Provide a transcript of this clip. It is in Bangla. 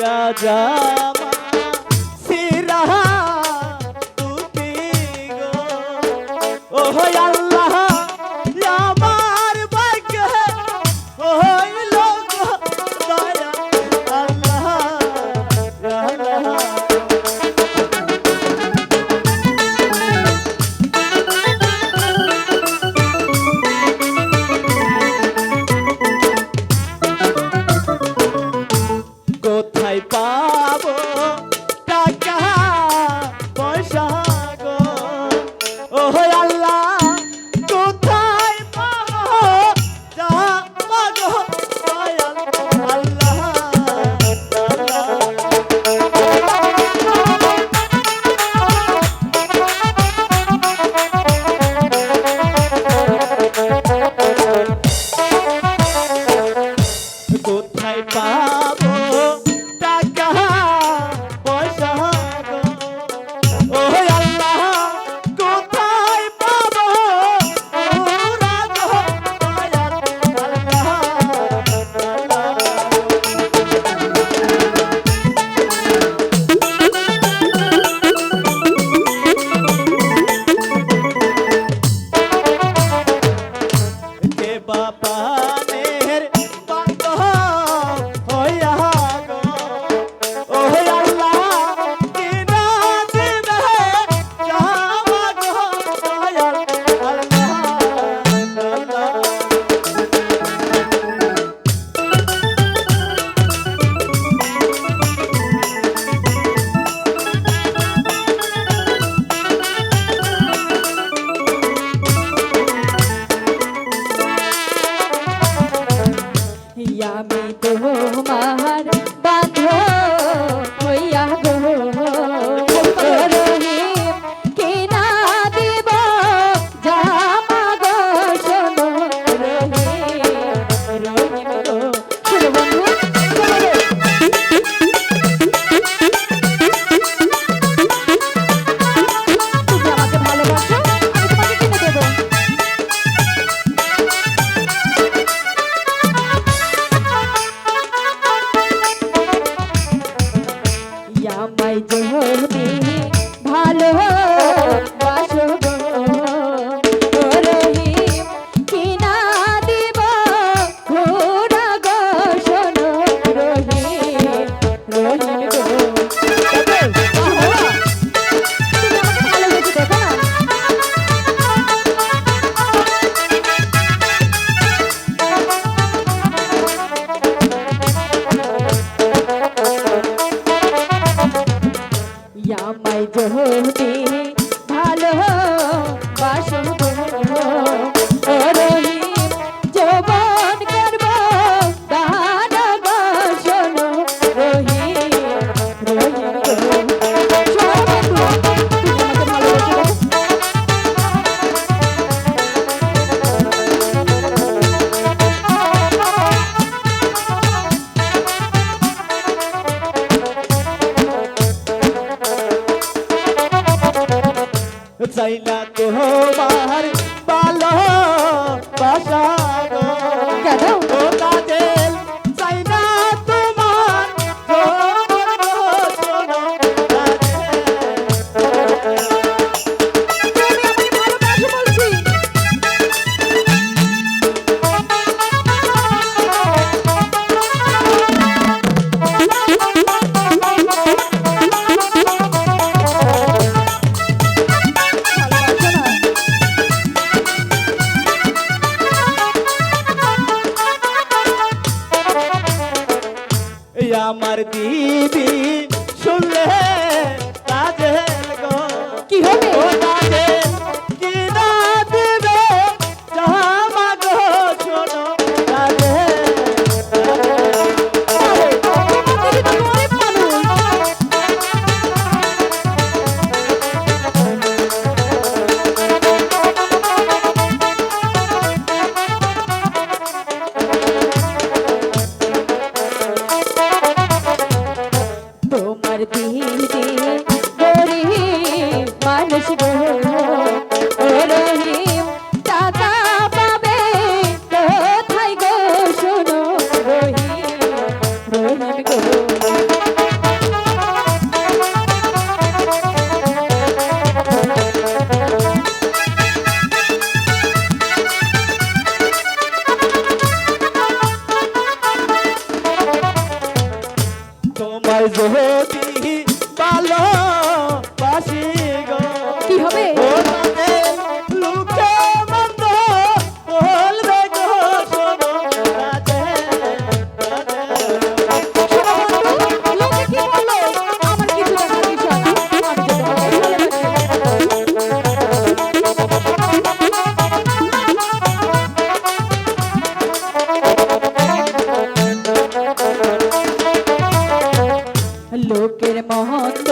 राजा papa. আমায় জোহরে ভালো বাসো চাই না তোমার ভালো বাসা কেন? লোকের মহন্ত